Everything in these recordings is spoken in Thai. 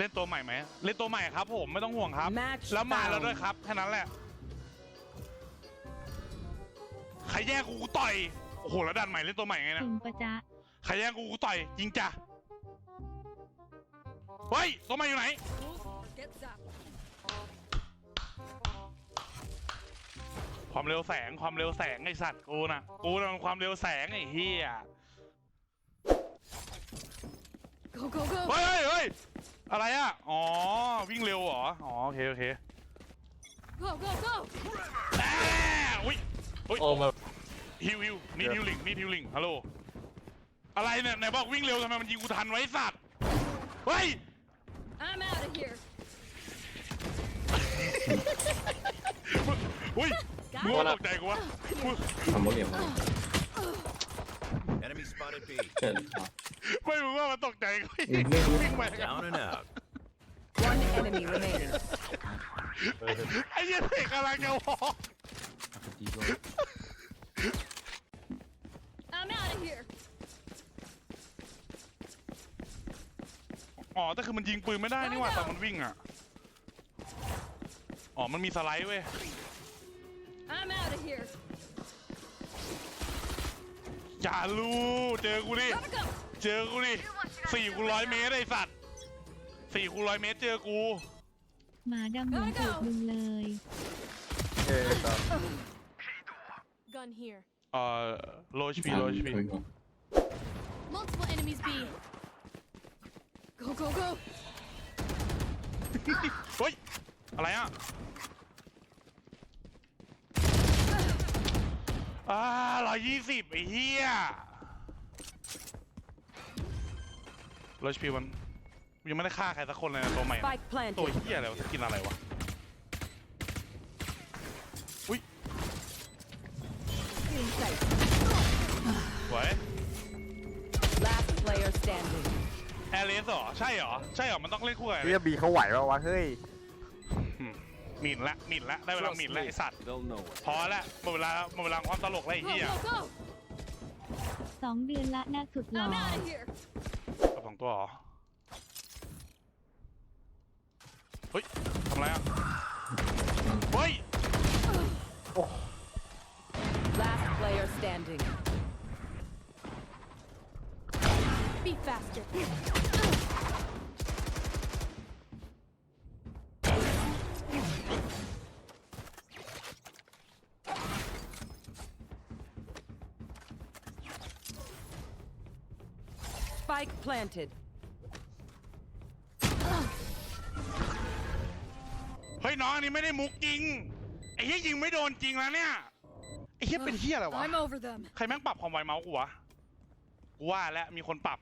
เล่นตัวใหม่ไหมเล่นตัวใหม่ครับ ผมไม่ต้องห่วงครับ Match แล้วมาแล้ว found ด้วยครับแค่นั้นแหละใครแย่งกูกูต่อยโอ้โหแล้วดันใหม่เล่นตัวใหม่ไงนะถึงปะจ๊ะใครแย่งกูกูต่อยยิงจ้ะเฮ้ยตัวใหม่อยู่ไหน Get zapped. ความเร็วแสงความเร็วแสงไอสัตว์กูนะกูนะมันความเร็วแสงไอ้เฮีย Go, go, go. เฮ้ยเฮ้ยเฮ้ย อะไรอะ อ๋อ วิ่งเร็วเหรอ อ๋อ โอเค โอเค Go, go, go. แอ้อุ้ยอุ้ยโอ้มาฮิวฮิวนี่ฮิวลิงนี่ฮิวลิงฮัลโหล อะไรเนี่ยไหนบอกวิ่งเร็วทำไมมันยิงกูทันไว้สัตว์ เฮ้ย I'm out of here. อุ้ยมึงว่าตกใจกูวะมึงทำโมเดียม Enemy spotted B. เชิญ ไม่มึงว่ามันตกใจกูอืมไม่รู้วิ่งไป Down and out. One enemy remaining. ไอ้เหี้ยเด็กกำลังจะวอล์ก I'm out of here. อ๋อแต่คือมันยิงปืนไม่ได้นี่หว่าแต่มันวิ่งอะ อ๋อ มันมีสไลด์เว้ย I'm out of here. อย่าลูเจอกูดิ Gotta go. เจอกูดิสี่คูณร้อยเมตรไอสัตว์สี่คูณร้อยเมตรเจอกูหมาดำหัวตูดมึงเลย Gun here. เอ่อโลชพีโลชพี Multiple enemies B. Go, go, go. เฮ้ย อะไรอะอ่าร้อยยี่สิบไอ้เหี้ย โลชพีมันยังไม่ได้ฆ่าใครสักคนเลยนะตัวใหม่นะ Spike ตัว planted. เหี้ยอะไรวะจะกินอะไรวะอุ้ย In sight. สวย Last player standing. แอร์เลสเหรอ ใช่เหรอ ใช่เหรอ มันต้องเล่นคู่กับเรียบีเขาไหวปะวะเฮ้ยอืมหมิ่นละหมิ่นละได้เวลาหมิ่นละไอสัตว์ They'll know it. พอละหมดเวลาหมดเวลาความตลกแล้วไอ้ Go, เหี้ย go, go. สองเดือนละหน้าสุดหล่อ I'm out of here. ตัวเหรอ เฮ้ยทำอะไรอะ เฮ้ย Last player standing. Be faster. Spike planted. เฮ้ยน้องอันนี้ไม่ได้มุกจริงไอ้เหี้ยยิงไม่โดนจริงแล้วเนี่ยไอ้เหี้ยเป็นเหี้ยอะไรวะ I'm over them. ใครแม่งปรับความไวเมาส์กูวะ กูว่าแล้วมีคนปรับ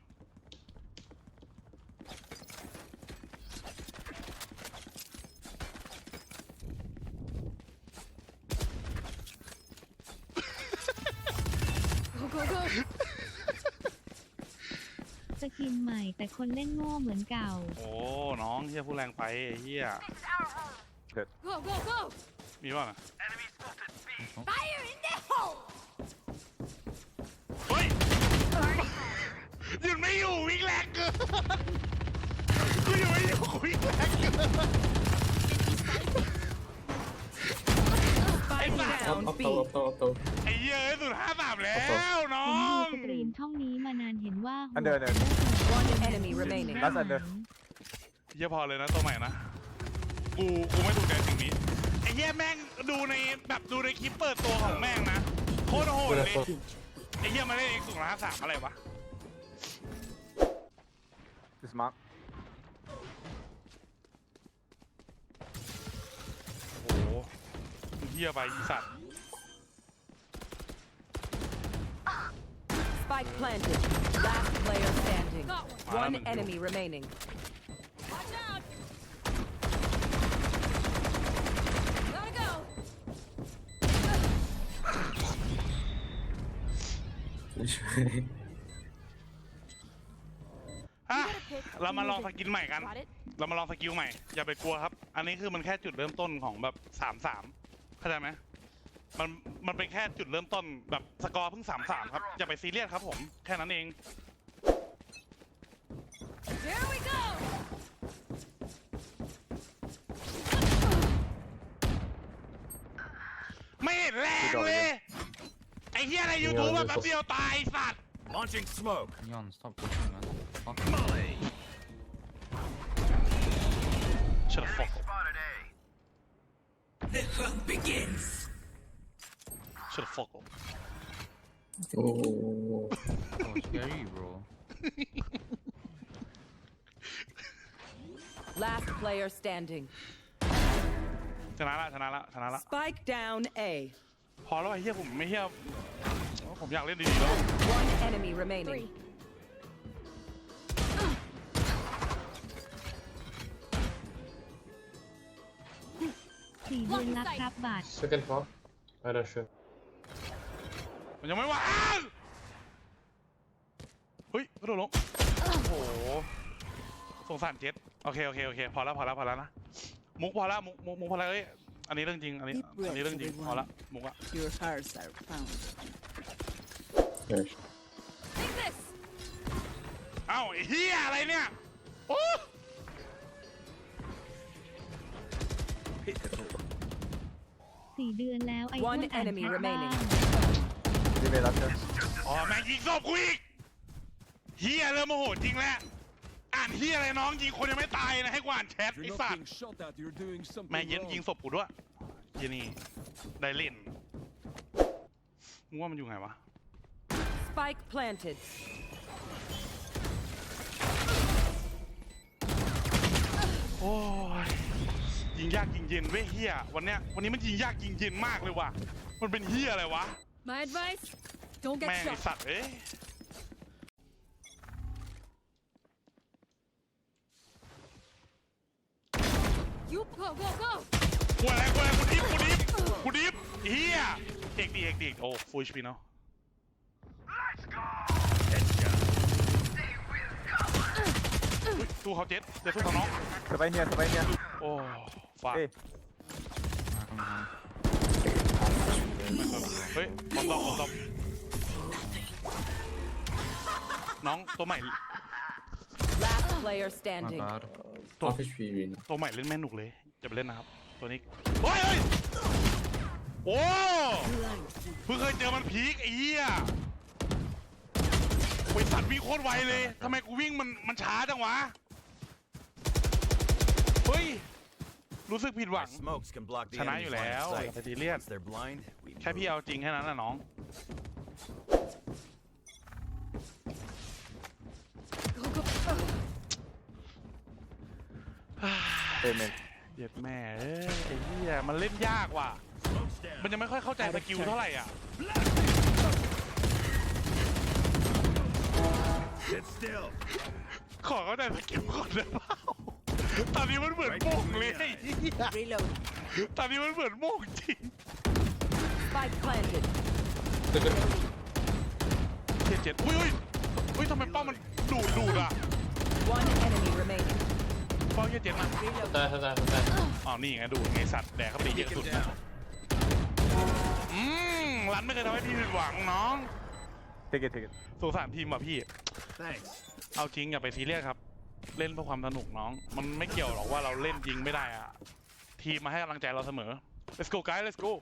Go, go, go. สกินใหม่แต่ คนเล่นโง่เหมือนเก่า โอ้น้องเหี้ยพูดแรงไปไอ้เหี้ย Go, go, go. มีป่ะนะ Fire in the hole. เฮ้ยหยุดไม่อยู่วิ่งแรงเกินกูอยู่ไม่อยู่วิ่งแรงเกิน Spike เอาเอาโตเอาโตเอาโต ไอ้เหี้ยเอ้ยสุดห้าสามแล้วน้ผอมดูงสตรีมช่องนี้มานานเห็นว่าอันเดินเดิน One enemy remaining. That's under เหี้ยพอเลยนะตัวใหม่นะ กูกูไม่ถูกใจสิ่งนี้ ไอ้เหี้ยแม่งดูในแบบดูในคลิปเปิดตัวของแม่งนะโคตรโหดเลย ไอ้เหี้ยมาเล่นเอกสูงห้าสามอะไรวะดิส เหี้ยไปอีสัตว์ Spike planted. Last player standing. one. One enemy remaining. Watch out! Gotta go! ช่วยอะเรามาลองสกินใหม่กัน Got it? เรามาลองสกิลใหม่ อย่าไปกลัวครับ อันนี้คือมันแค่จุดเริ่มต้นของแบบสามสาม เข้าใจไหมมันมันเป็นแค่จุดเริ่มต้นแบบสกอร์เพิ่งสามสามครับอย่าไปซีเรียสครับผมแค่นั้นเองไม่เห็นแรงเลย ไอ้เหี้ยอะไรยูทูบแบบแป๊บเดียวตายไอ้สัตว์ Launching smoke. Neon, stop pushing, Shut the fuck up โอ้โห Oh, scary, bro. Last player standing. ชนะละชนะละชนะละ Spike down A. พอแล้วไอ้เหี้ยผมไม่เหี้ยผมอยากเล่นดีๆแล้ว One enemy remaining. สี่เดือนละครับบัตร second half I don't sure มันยังไม่ว่างเฮ้ยกระโดดลง โอ้โห สงสารเจ็ดโอเคโอเคโอเค พอแล้วพอแล้วพอแล้วนะ มุกพอแล้วมุกมุกมุกพอแล้วเอ้ย อันนี้เรื่องจริง อันนี้ อันนี้เรื่องจริง พอละ มุกอะ Your hearts are found. yes Take this. เอ้าไอ้เหี้ยอะไรเนี่ย โอ้สี่เดือนแล้วไอ้พว One กอ่าน enemy แชทบ้าง ดีเวลับเจออ๋อแม่งยิงศพกูอีกเฮียเริ่มโมโหจริงแล้วอ่านเฮียอะไรน้องยิงคนยังไม่ตายนะให้กอ่านแชทไอ้สัตว์แม่งเย็นยิงศพกูด้วยเฮียนี่ได้เล่นมึงว่ามันอยู่ไงวะ Spike planted. โอ้ยยิงยากยิงเย็นเว้ยเฮียวันเนี้ยวันนี้มันยิงยากยิงเย็นมากเลยว่ะมันเป็นเฮียอะไรวะ My advice: don't แม่งไอสัตว์เอ้ย You go go go. กูอะไรกูอะไรกูดิฟกูดิฟกูดิฟเฮียเอกดีเอกดีโอ้ฟูชพีเนาะ อุ๊ยสู้เขาเจ็ดเดี๋ยวสู้เขาน้อง สไปเนียสไปเนียโอ้ฝากเอ้ย Ah, come on. เฮ้ยบอมตอบบอมตอบน้องตัวใหม่ Last player My standing. bad. half HP win ตัวใหม่เล่นแม่หนุกเลยจะไปเล่นนะครับ ตัวนี้โอ้ยเฮ้ยโอ้เพิ่งเคยเจอมันพีคไอ้เหี้ยโอ้ยสัตว์วิ่งโคตรไวเลยทำไมกูวิ่งมันมันช้าจังวะเฮ้ย รู้สึกผิดหวั Our ง smokes can block the ชนะอ enemy's ยู่แล้ line ว of อย่า sight. ไปซีเรียส Once they're blind, we แค่พี่ move. เอาจริงแค่นั้นนะน้องเอเมนเย็ดแม่เอ้ยไอ้เหี้ยมันเล่นยากว่ะ มันยังไม่ค่อยเข้าใจสกิลเท่าไหร่อะ Sit still. ขอเข้าใจสกิลก่อนได้เปล่า ตอนนี้มันเหมือนโม่งเลยไอ้เหี้ย Reload. ตอนนี้มันเหมือนโม่งจริง Spike planted. second เจ็ดเจ็ดอุ้ยอุ้ยอุ้ยทำไมเป้ามันดูดดูดอะ One enemy remaining. เป้าเจ็ดเจ็ดมา Reload. ตายตายตายตายอ๋อนี่ไงดูดไงสัตว์แดกเข้าไปเยอะ Take สุด him down. อืมรันไม่เคยทำให้พี่ผิดหวังน้องเทเกตเทเกตสงสารทีมว่ะพี่ Thanks. เอาจริงอย่าไปซีเรียสครับ เล่นเพื่อความสนุกน้อง มันไม่เกี่ยวหรอกว่าเราเล่นจริงไม่ได้อะทีมมาให้กำลังใจเราเสมอ let's go guys let's go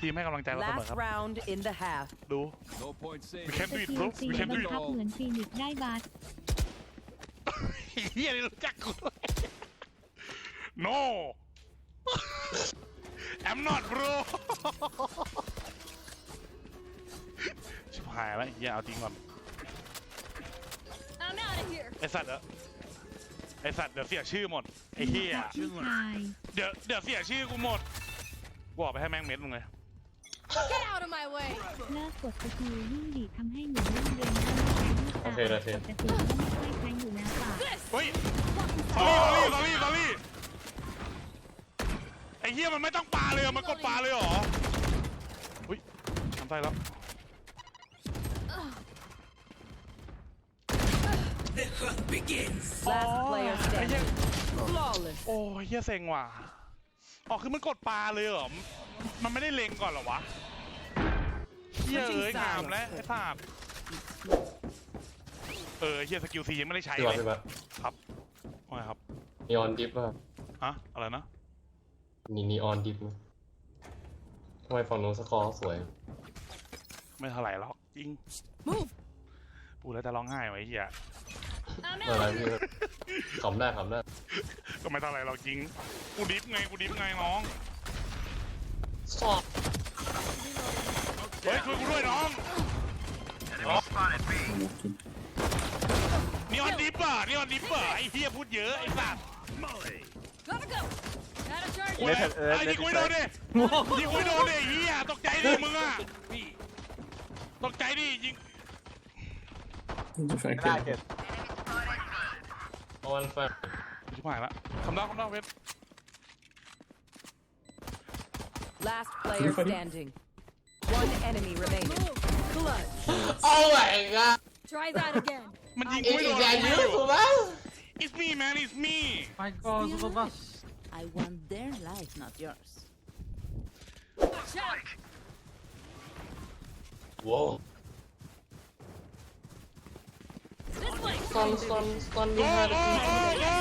ทีมให้กำลังใจเราเสมอ Last ครับ round in the half. ดู No point saying. We can ส do it กิล bro สี่ we can บั do ง it คับ bro เหมือนฟีนิกซ์ได้บัตรเฮียนี่รู้จักกูด้วย no I'm not bro ชิบหายแล้วเฮียเอาจริงก่อน ไอสัตว์เด้อไอสัตว์เดี๋ยวเสียชื่อหมดไอเฮียพี่ชายเดี๋ยวเดี๋ยวเสียชื่อกูหมดกูออกไปให้แม่งเม็ดมึงเลย Get out of my way. เลิกกดสกิลยิ่งดีทำให้หนูเล่นเดินหน้าไม่ใช้ลูกตาปกติก็ไม่ค่อยใช้อยู่นะป่ะเฮ้ยสอรี่สอรี่สอรี่สอรี่ไอ้เหี้ยมันไม่ต้องปาเลยอะมันก็ปาเลยเหรออุ้ยทำใจแล้ว Last player ไอ้เหี้ย standing. Flawless. โอ้ยเหี้ยเซ็งว่ะอ๋อคือมันกดปลาเลยเหรอ มันไม่ได้เล็งก่อนเหรอวะเหี้ยเอ้ยงามแล้วไอ้สัตว์เออเหี้ยสกิลซียังไม่ได้ใช้พี่เลวัดยพี่วัดครับว่าไงครับนีออนดิฟป่ะฮะอะไรนะนีนีออนดิฟทำไมฝั่งโน้นสกอร์สวย ไม่เท่าไหร่หรอกจริง Move. ปูแล้วจะร้องไห้ไว้เฮีย I'm อะไร out. พี่ขำได้ขำได้ก็ไม่เท่าไหร่หรอกจริง กูดิฟไงกูดิฟไงน้อง สอบเฮ้ยช่วยกูด้วยน้องนี่ออนดิฟอะนี่ออนดิฟอะไอ้เฮียพูดเยอะไอ้สัตว์ Gotta go. Gotta charge กู it. เลยไอ้ยิงกูไม่โดนดิยิงกูไม่โดนดิไอ้เฮียตกใจดิมึงอะตกใจดิยิงไม่ได้เก็ตเอาวันแฟนชิบหายละคำดาวคำดาวเวท Last player standing. One enemy remaining. Clutch. โอ้ยกะ Try that again. มันยิงอีกูกไม่โดอีนกอย่างเยอะถูกไหม It's me man it's me My god, super bus. I want their life, not yours. Watch out. ว้าว This way. ซอนซอนซอนมีโอ้ห้าโหนาที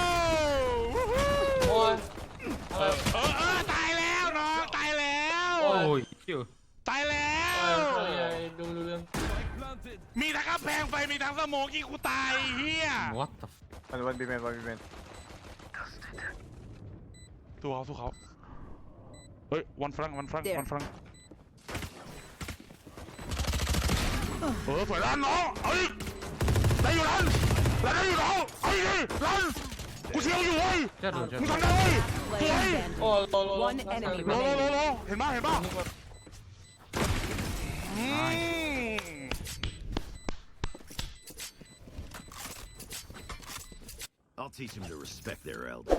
โอ้โหโอ้ยอะไรเออเออตายแล้วน้องตายแล้วโอ้ย Oh, you. ตายแล้โอ้วยอะไรดูดูเรื่อง Planted. มีทั้งกำแพงไฟมีทั้งสโมกยิงกูตายไอ้เฮีย What the f- มันวันบีเมนวันบีเมนสู้เขาสู้เขาเฮ้ยวันฟรังวันฟรัง There วันฟรังเออสวยล้านน้องเอ้ยได้อยู่ล้าน แล้วได้อยู่น้องเอ้ยล้านกูเชียวอยู่เว้ย Jett, มึง Jett. ทำได้เว้ย Player standing. โอ้ยโลโลโล One enemy โลโลโลโลเห็นป่ะเห็นป่ะอืม I'll teach him to respect their elders.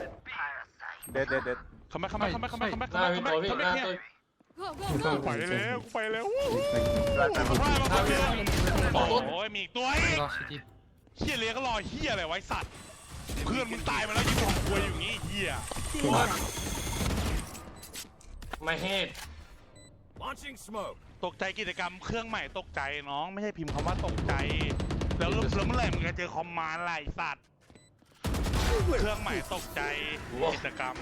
เด็ดเด็ดเด็ดคัมแบ็คคัมแบ็คคัมแบ็คคัมแบ็คคัมแบ็คหน้าพี่คัมโตแบ็คพี่คัมหแบ็น้าคเนี่ย Go, go, ตัว go. ไปแล้วกูไปแล้ววู้ฮู้รัดไปมาพลาดมาคนเดียว Enemy remaining. โอ้ยมีอีกตัวอีก Last city. เฮียเลยก็รอเฮียอะไรไว้สัตว์ เพื่อนมึงตายมาแล้วยิ่งของควยอยู่งี้เฮียไม่เฮด Launching smoke. ตกใจกิจกรรมเครื่องใหม่ตกใจน้องไม่ใช่พิมพ์คำว่าตกใจ แล้วแล้วแล้วเมื่อไหร่มึงจะเจอคอมมานด์อะไรไอ้สัตว์ เครื่องใหม่ตกใจกิจกรรม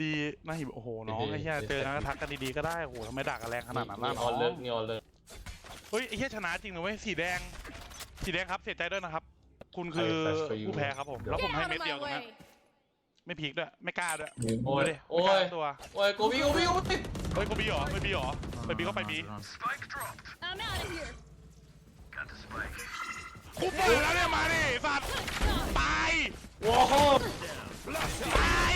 ดีนะหิบโอ้โหน้องไอ้เหี้ยเจอนะก็ทักกันดีๆก็ได้โอ้โหทำไมด่ากันแรงขนาดนั้นนีล่ะอน้ออนเลิกงนีออนเลิกเฮ้ยไอ้เหี้ยชนะจริงนะเว้ยสีแดง สีแดงครับเสียใจด้วยนะครับ คุณคือผู้แพ้ครับผม แล้วผม Get ให้ out เม็ of ดเดียว my ตรงนั้น way. ไม่พีกด้วย ไม่กล้าด้วยโอ้ยมาดิโอ้ไม่กยล้าตัวโอ้ยโกบีโกบีโกบีเฮ้ยกูบีเหรอไม่บีเหรอไปบีก็ไปบี Run, run. I'm out of here. กูเปิดแล้วเนี่ยมาดิสัตว์ตายว้าวตาย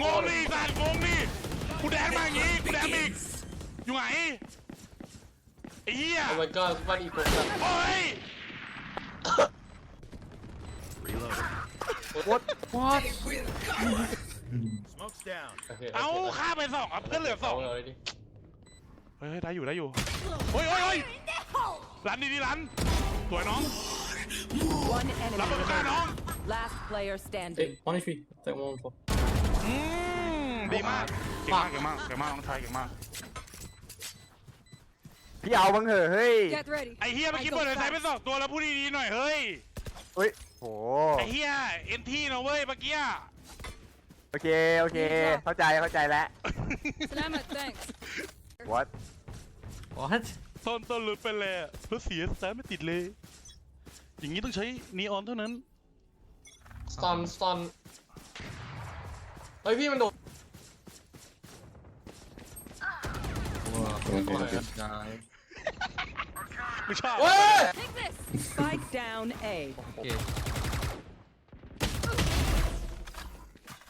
งงดิสัตว์งงดิกูแดนมาอย่างงี้กูแดนมาอีกอยู่ไหนไอ้เหี้ยโอ้ my god ฟันอีกคนละโอ้ย Reloading. What? Smoke's down. โอเคเอาฆ่าไปสองอะเพื่อนเหลือสสอองงเลยดิเฮ้ยได้อยู่ได้อยู่เฮ้ยเฮ้ยเฮ้ยรันดีดีรันสวยน้อง One enemy รับมือฆ่าน้อง remaining. Last player เอ้ย standing. พอนี่ฟีแต่มองพออืมดีมาก เก่งมากเก่งมากเก่งมากน้องชายเก่งมาก พี่เอาบ้างเหอะเฮ้ย Get ready. ไอ้เฮียเมื่อกี้เปิดเลยใส่ไปสองตัวแล้วพูดดีๆหน่อยเฮ้ยเฮ้ยโหไอ้เฮียเอ็นทีนะเว้ยเมื่อกี้อะโอเค โอเค เข้าใจ เข้าใจแล้ว Salamat, thanks. what What? ต้นต้นหลุดไปเลยอะแล้วเสียสายไม่ติดเลย อย่างนี้ต้องใช้นีออนเท่านั้น สตอนสตอนเฮ้ยพี่มันโดด Wow. Good guy. ไม่ชอบเฮ้ย Take this. Spike down A. Okay.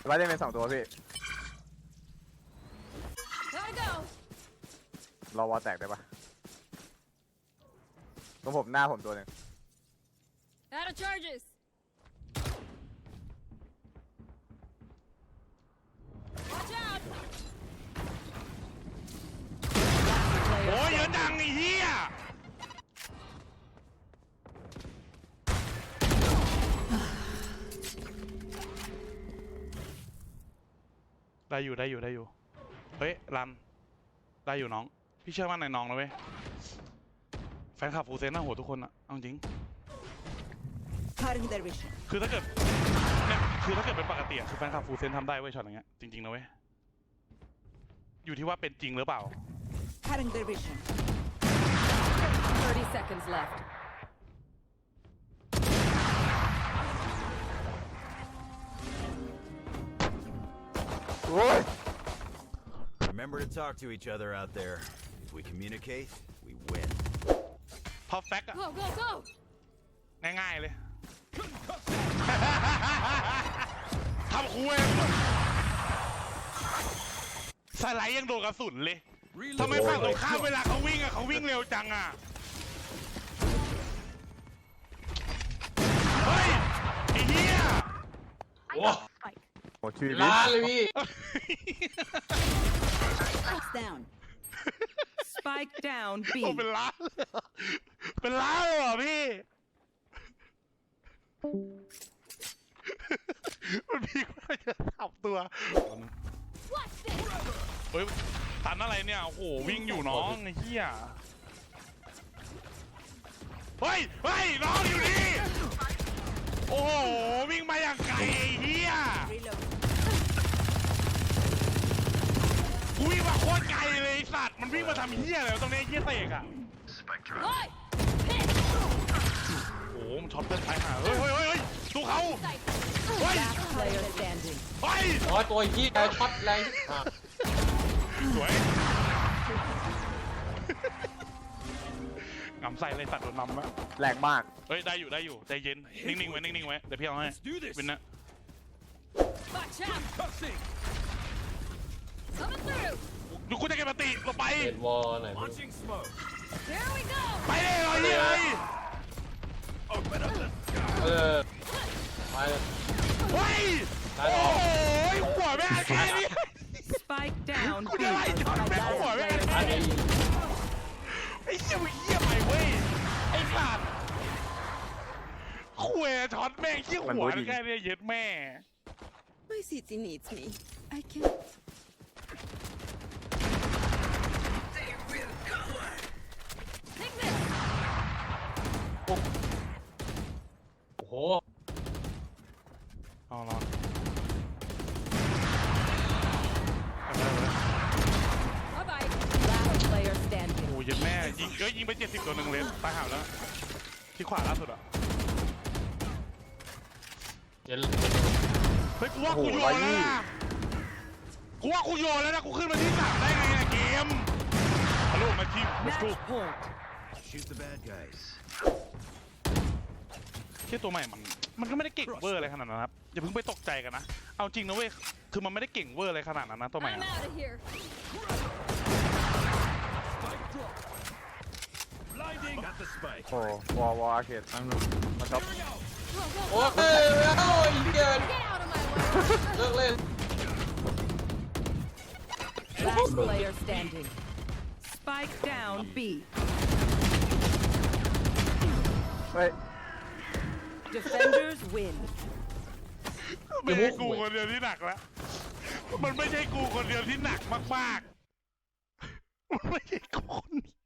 ว่าได้เป็นสองตัวพี่ Gotta go. รอวอลแตกได้ปะตรงผมหน้าผมตัวหนึ่ง Out of charges. ได้อยู่ได้อยู่ได้อยู่ เฮ้ยรัน ได้อยู่น้อง พี่เชื่อมั่นในน้องนะเว้ย แฟนคลับฟูเซนน่าโหดทุกคนอะเอาจริง Cutting their vision. คือถ้าเกิดเนี่ยคือถ้าเกิดเป็นปกติอะคือแฟนคลับฟูลเซนทำได้เว้ยช็อตอย่างเงี้ยจริงๆนะเว้ย อยู่ที่ว่าเป็นจริงหรือเปล่า Cutting their vision. 30 seconds left. โอ้ย Remember to talk to each other out there. If we communicate, we win. พอแฟกอะ Go, go, go! ง่ายๆเลย ทำคุยสไลด์ยังโดนกระสุนเลยทำไมฝั่งตรงข้ามเวลาเขาวิ่งอะเขาวิ่งเร็วจังอะเฮ้ยไอ้เหี้ย ว้าโอ้ชีวิตล้านเลยพี่ Spikes down. Spike down โอ้เป็นล้านเลยเหรอเป็นล้านเลยเหรอพี่ มันพีกว่าจะสับตัว Watch this! เฮ้ยตันอะไรเนี่ย โอ้โห วิ่งอยู่น้องไอ้เหี้ย เฮ้ย เฮ้ย น้องอยู่นี่ โอ้โห วิ่งมาอย่างไกลไอ้เหี้ย Reload. กูวิ่งมาโคตรไกลเลยไอ้สัตว์มันวิ่งมาทำเหี้ยอะไรวะตรงนี้ไอ้เหี้ยเสกอะ Oi! Hit! โอ้โหมันช็อตเพื่อนท้ายหาเฮ้ยเฮ้ยเฮ้ยเฮ้ยดูเขาเฮ้ย Last player standing. เฮ้ยอ๋อตัวยี่ไอช็อตแรงอะสวยงำใส่เลยสัตว์โดนนำแล้วแรงมาก เฮ้ยได้อยู่ได้อยู่ใจเย็นนิ่งๆไว้นิ่งๆไว้เดี๋ยวพี่เอาให้ Let's do this. วินนะ Watch out! Cussing. Coming through! ดูคุณจะเก็บปฏิลงไป เอ็ดวอลหน่อยพี่ Launching smoke. Here we go! ไปเลยรอยยี่เลย Open up the เออไปเลยเฮ้ยได้โอ้หรอยหัวแม่แค่นี้ Spike down กูจะไล่ช็อตแม่งหัวแม่แค่อันนี้นี้ไอ้เหี้ยมึงเหี้ยไปเว้ยไอ้สัตว์คุยช็อตแม่งเหี้ยหัวแค่นี้เย็ดแม่ My city needs me. I can't. Take this! โอ้โห เอาละ Bye bye! Last player standing. โอ้ยเย็ดแม่ยิงเอ้ยยิงไปเจ็ดสิบตัวหนึ่งเลยตายห่าแล้ว ที่ขวาล่าสุดอะเดี๋ยวเฮ้ยกูว่ากูโยนแล้วนะกูว่ากูโยนแล้วนะกูขึ้นมาที่สามได้ไงอะเกมฮัลโหลมาทีม let's go Match point. shoot the bad guys. เชี่ยตัวใหม่มัน มันก็ไม่ได้เก่งเวอร์อะไรขนาดนั้นครับอย่าเพิ่งไปตกใจกันนะ เอาจริงนะเว้ยคือมันไม่ได้เก่งเวอร์อะไรขนาดนั้นนะตัวใหม่ I'm อะ out of here. Spike drop. Blinding. Got the spike. โอ้วอลวอลอาร์เคดมาท็อป Go, go, โอ้ go! ยเอ้าอีเกิน Get out of my way! เลิกเล่น Last player standing. Spike down B. เฮ้ย Defenders win. ไม่ใช่กูคนเดียวที่หนักแล้วมันไม่ใช่กูคนเดียวที่หนักมากๆมันไม่ใช่กูคนเดียว